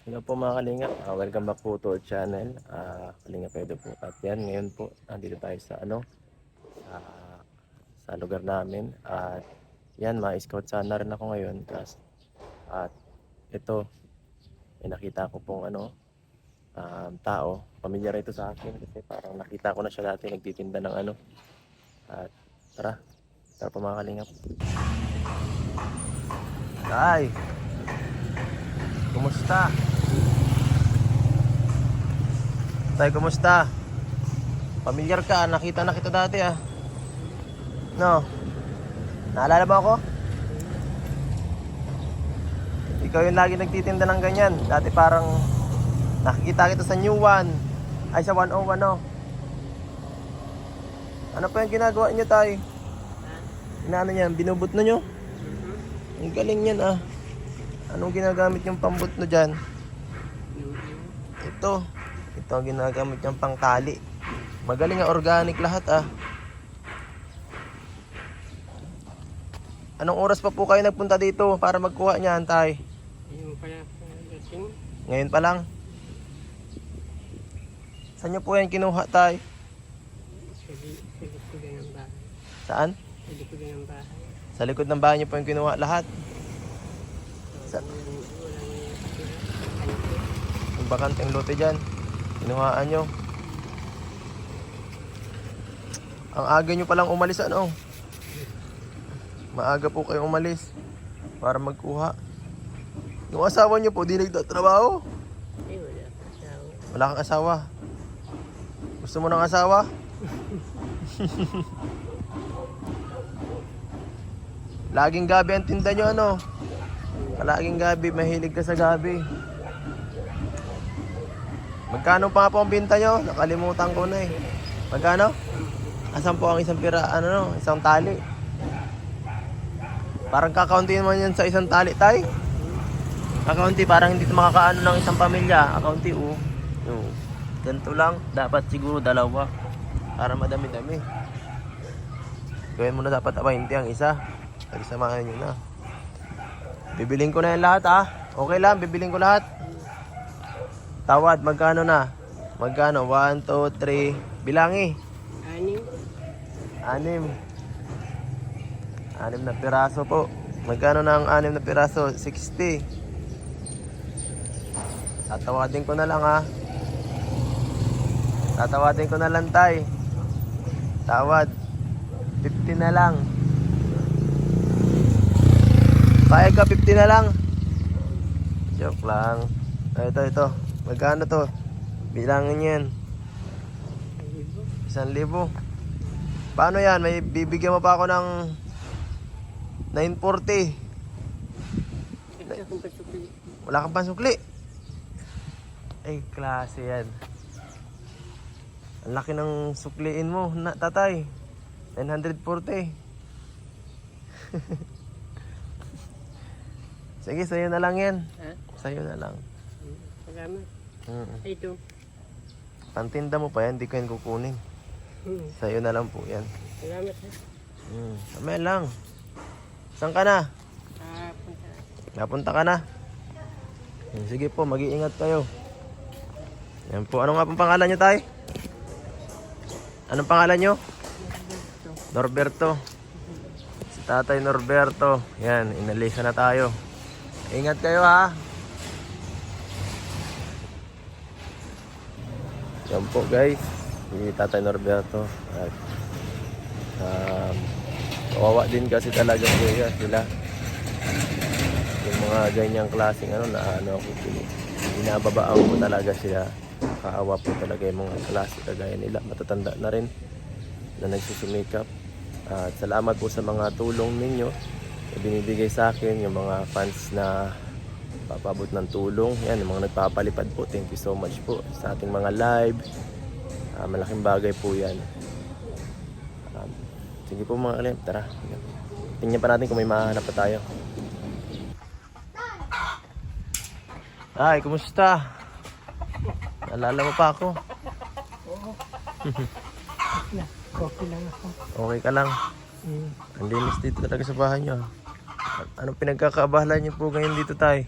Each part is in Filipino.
Hello po mga kalingap, Ah, welcome back po to our channel, uh, Kalingap Edo po. At yan, ngayon po, nandito tayo sa ano, sa, sa lugar namin. At yan, ma-scout sana rin ako ngayon. Kas, at ito, may nakita ko pong ano, um, tao. Pamilyar ito sa akin kasi parang nakita ko na siya dati nagtitinda ng ano. At tara, tara po mga kalingap. Tay! Kumusta? Tay, kumusta? Pamilyar ka, nakita na kita dati ah. No? Naalala mo ako? Ikaw yung lagi nagtitinda ng ganyan. Dati parang nakikita kita sa New One. Ay, sa 101 no? Ano pa yung ginagawa niyo, Tay? Inaano niyan? Binubot na nyo? Ang galing yan ah. Anong ginagamit yung pambot no dyan? Ito. Ito ang ginagamit yung pangtali. Magaling nga organic lahat ah. Anong oras pa po kayo nagpunta dito para magkuha niyan, tay? Ngayon pa lang. Saan niyo po yan kinuha, tay? Sa, li- sa likodan ng bahay. Saan? Sa likodan ng bahay. Sa likod ng bahay niyo po yung kinuha lahat. Sa-? Yung bakanteng lote dyan. Kinuhaan nyo. Ang aga nyo palang umalis ano? Maaga po kayo umalis para magkuha. Yung asawa nyo po, di nagtatrabaho. Ay, wala asawa. Wala kang asawa. Gusto mo ng asawa? Laging gabi ang tinda nyo ano? Palaging gabi, mahilig ka sa gabi. Magkano pa po ang binta nyo? Nakalimutan ko na eh. Magkano? Asan po ang isang pira, ano no, isang tali? Parang kakaunti naman yan sa isang tali, tay. Kakaunti, parang hindi makakaano ng isang pamilya. Kakaunti, oh. oh. Ganito lang. Dapat siguro dalawa. Para madami-dami. Gawin mo na dapat 20 ang isa. Pagsamahan nyo na. Bibiling ko na yan lahat, ah. Okay lang, bibiling ko lahat. Tawad, magkano na? Magkano? 1, 2, 3. Bilangi. Anim. Anim. Anim na piraso po. Magkano na ang anim na piraso? 60. Tatawadin ko na lang ha. Tatawadin ko na lang tay. Tawad. 50 na lang. Payag ka 50 na lang. Joke lang. Ito, ito. Magkano to? Bilangin yan. Isang libo. Paano yan? May bibigyan mo pa ako ng 940. Ito akong pasukli. Wala kang pansukli. Ay, klase yan. Ang laki ng sukliin mo, na, tatay. 940. Sige, sa'yo na lang yan. Ha? Sa'yo na lang. Hmm. Mm. Ito. Pantinda mo pa yan, hindi ko yan kukunin. Hmm. Sa'yo na lang po yan. Salamat ha. Mm. Tama lang. Saan ka na? Ah, punta. Napunta ka na? Hmm, Sige po, mag-iingat kayo. Yan po. Ano nga pong pangalan nyo, tay? Anong pangalan nyo? Norberto. Si tatay Norberto. Yan, inalisa na tayo. Ingat kayo ha. Yan po guys. Si tatay Norberto. At, um, kawawa din kasi talaga kuya sila yung mga ganyang klaseng ano na ano ako binababaan ko talaga sila kaawa po talaga yung mga klase kagaya nila matatanda na rin na nagsusumikap at salamat po sa mga tulong ninyo binibigay sa akin yung mga fans na papabot ng tulong yan yung mga nagpapalipad po thank you so much po sa ating mga live Ah, malaking bagay po yan um, sige po mga kalim tara tingnan pa natin kung may mahanap pa tayo Ay, kumusta? Naalala mo pa ako? Okay lang ako. Okay ka lang? Hmm. Ang linis dito talaga sa bahay niyo. Anong pinagkakaabahala niyo po ngayon dito tay?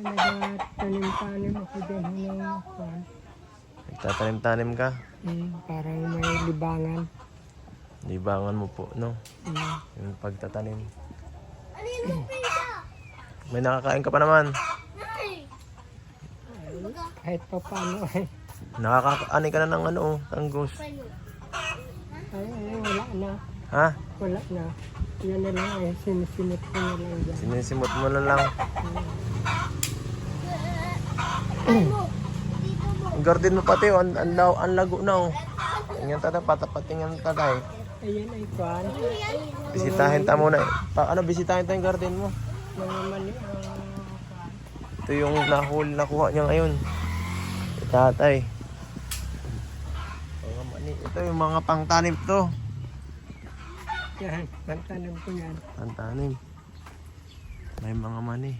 Yan. nagtanim-tanim ako din ng kwan. Nagtatanim-tanim ka. Mm, parang may libangan. Libangan mo po, no? Mm. Yung pagtatanim. May nakakain ka pa naman. Kahit pa paano eh. Nakakaani ka na ng ano, tanggos. Ay, ay, wala na. Ha? Wala na. Yan na lang ay sinisimot ko na lang dyan. Sinisimot mo na lang. Ang garden mo pati, oh, ang, ang, law- ang lago na oh. Tingnan tatay, patapatingnan tatay. Ayan ay kwan. Bisitahin ta muna. eh. Pa, ano, bisitahin ta yung garden mo. Kwan. Ito yung nahuli nakuha niya ngayon. Tatay. Mani. Ito yung mga pangtanim to. Yan, pagtanim ko yan. Pangtanim. May mga mani.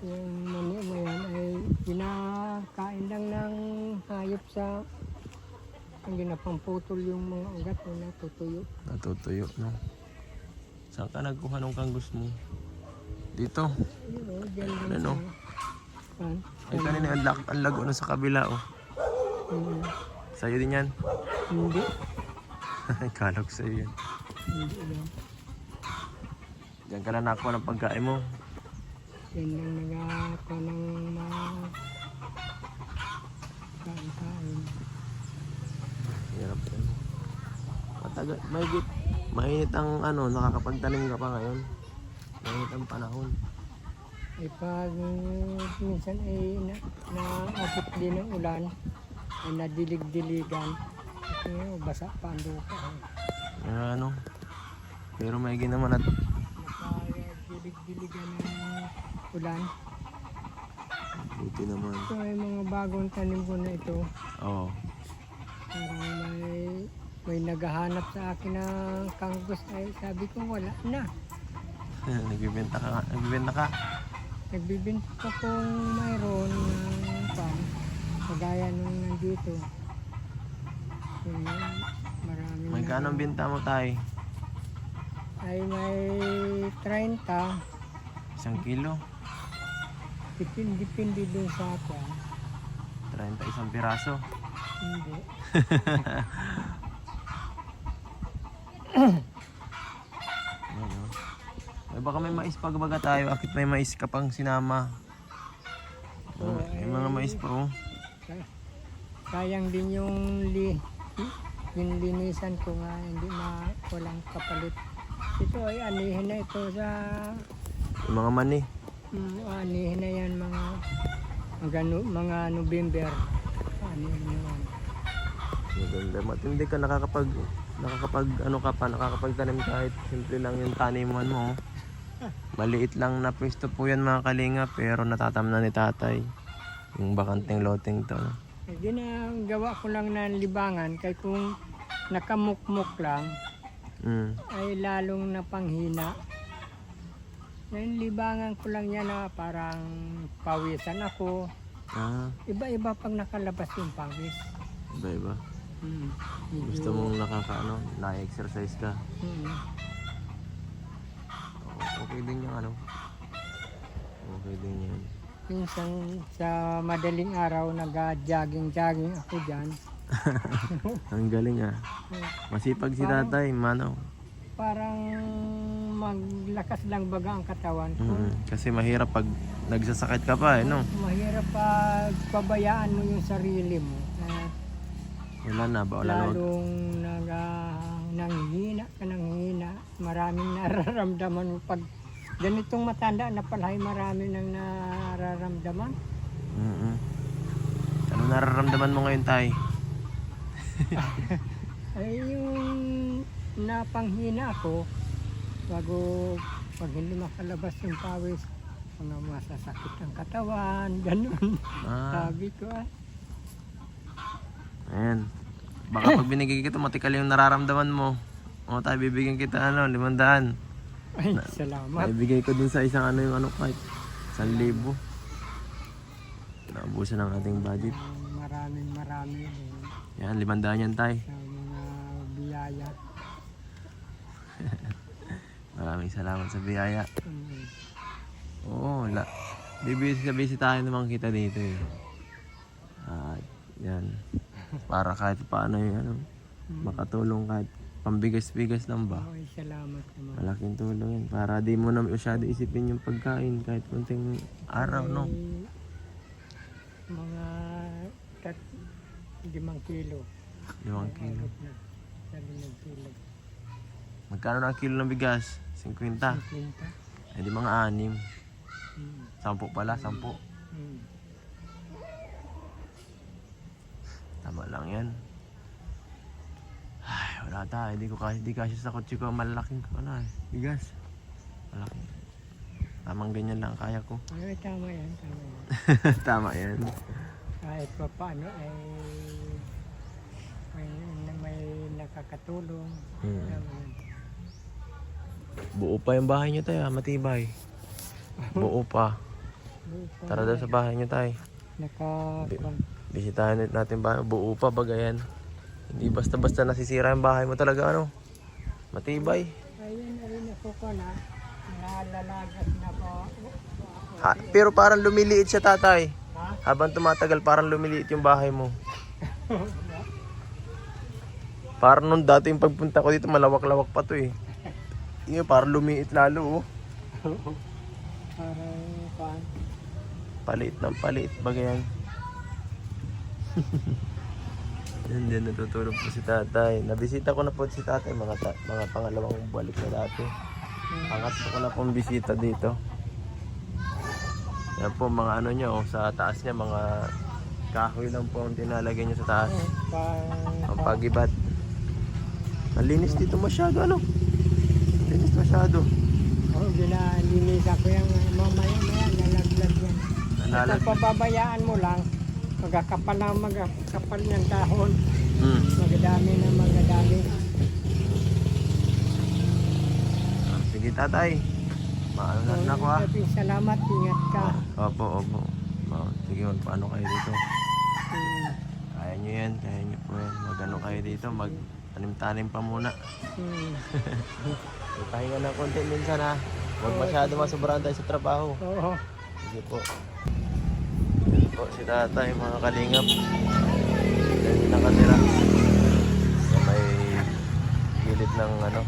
Yung mani mo yan ay kinakain lang ng hayop sa ang ginapamputol yung mga ugat na natutuyo. Natutuyo, no? Saan ka nagkuha ng kangus mo? Dito. Yun o, dyan lang Ano? sa... Ay, kanina ang, lag- ang lago na sa kabila, oh. Mm, Sa'yo din yan. hindi. Kala ko sa'yo yan. Hindi lang. Diyan ka na nakuha ng pagkain mo. Yan lang nagaka ng mga kain-kain. Hirap yan. Matagal, mahigit. Mainit ang ano, nakakapagtanim ka pa ngayon. Mainit ang panahon. Ay pag minsan ay na, naabot din ng ulan, ay nadilig-diligan. Oh, basa pa ang lupa. eh. Ano. Pero may naman at Nakadilig-diligan ng ulan. buti naman. Ito ay mga bagong tanim ko na ito. Oo. Parang may, may naghahanap sa akin ng kangus. Ay sabi ko wala na. nagbibenta ka, nagbibenta ka. Nagbibinta ko kung mayroon ng pan. Kagaya nung nandito. Yung marami kanong binta mo tay? Ay may 30. Isang kilo. Depende dun sa akin. 30 isang piraso. Hindi. Ayan, oh. Ay, baka may mais pa baga tayo. Akit may mais ka pang sinama. Oo, May mga mais pa oh. Say- Sayang din yung li yung linisan ko nga hindi ma walang kapalit. Ito ay anihin na ito sa Yung mga mani. Mm, anihin na yan mga mga, no- mga November. Anihin na yan. Maganda. Matindi ka nakakapag nakakapag ano ka pa nakakapagtanim kahit simple lang yung taniman mo. Maliit lang na pwesto po yan mga kalinga pero natatamnan ni tatay. Yung bakanteng loteng to. no? Ginagawa ko lang ng libangan kay kung nakamukmuk lang Mm. ay lalong napanghina. Yung libangan ko lang yan na parang pawisan ako. Ah, Iba-iba pag nakalabas yung pawis. iba iba. Mm. Gusto mong nakakaano, na-exercise ka. Mm. O- Okay din yung ano. Okay din yan. Minsan sa madaling araw nag-jogging-jogging ako dyan. Ang galing ah. Masipag si tatay, mano. Parang maglakas lang baga ang katawan ko. Mm, kasi mahirap pag nagsasakit ka pa eh, no? Mahirap pag pabayaan mo yung sarili mo. At Wala na ba? Wala lalong nag, ah, nanghina ka nanghina. Maraming nararamdaman mo pag ganitong matanda na pala ay marami nang nararamdaman. Mm-mm. Ano nararamdaman mo ngayon, tay? Ay yung napanghina ako bago pag hindi makalabas yung pawis mga masasakit ang katawan, ganun. Ah, Sabi ko ah, ayan. Baka pag binigay kita, matikal yung nararamdaman mo. O tayo, bibigyan kita ano, limandaan. ay salamat. Ibigay ko dun sa isang ano yung ano kahit isang libo. Naubusan ng ating budget. Maraming marami din Yan, limandaan yan, tay. sa mga biyaya. Maraming salamat sa biyaya. Mm. Oo, la Bibisi sa bisi tayo naman kita dito eh. At yan. Para kahit paano yung ano, makatulong kahit pambigas-bigas lang ba. Ay, salamat naman. Malaking tulong yan. Para di mo na masyado isipin yung pagkain kahit kunting araw, no? Mga tat, limang kilo. Limang kilo. Limang kilo. Magkano na ang kilo ng bigas? 50. 50. Eh di mga anim. Hmm. Sampu pala, sampu. Hmm. Tama lang yan. Ay, wala tayo. Hindi ko kasi, di kasi sa kotse ko malaking ano eh. Bigas. Malaki. Tamang ganyan lang kaya ko. Ay, tama yan, tama yan. Tama yan. Kahit pa paano ay may, may nakakatulong. Hmm. Tama yan. Buo pa yung bahay niyo tayo, ah. matibay. Buo pa. Tara daw sa bahay niyo tayo. Naka, Bisitahin ulit natin bahay. Buo pa bagayan. Hindi basta-basta nasisira yung bahay mo talaga ano. Matibay. ayun, ayun ako ko na. Nalalagas na po. Ha, pero parang lumiliit siya tatay. Ha? Habang tumatagal parang lumiliit yung bahay mo. Parang nung dati yung pagpunta ko dito malawak-lawak pa to eh. Yun, parang lumiit lalo oh. Parang paan. Paliit ng paliit bagayan. Yan din natutulog po si tatay. Nabisita ko na po si tatay mga ta- mga pangalawang balik na dati. Pangatlo ko na pong bisita dito. Yan po mga ano niya oh, sa taas niya mga kahoy lang po ang tinalagay niya sa taas. Pang, Ang pagibat. Ang linis dito masyado ano. Masyado. oh, ginalinisan ko yung mamaya maya, nalaglag yan. Nalalag. Kung pababayaan mo lang, magkakapal na magkakapal ng dahon. Hmm. Magadami na magadami. Ah, Sige tatay. Maano na ako ah. Maraming salamat, ingat ka. Opo, opo. Ma- Sige, paano kayo dito? Hmm. Kaya nyo yan, kaya nyo po yan. Mag-ano kayo dito, mag Tanim-tanim pa muna. Hmm. Pahinga ng konti minsan ha. Huwag masyado masobrahan tayo sa trabaho. Oo. Sige po. Sige po si tatay mga kalingap. Dahil nakatira. Sa may gilid ng ano,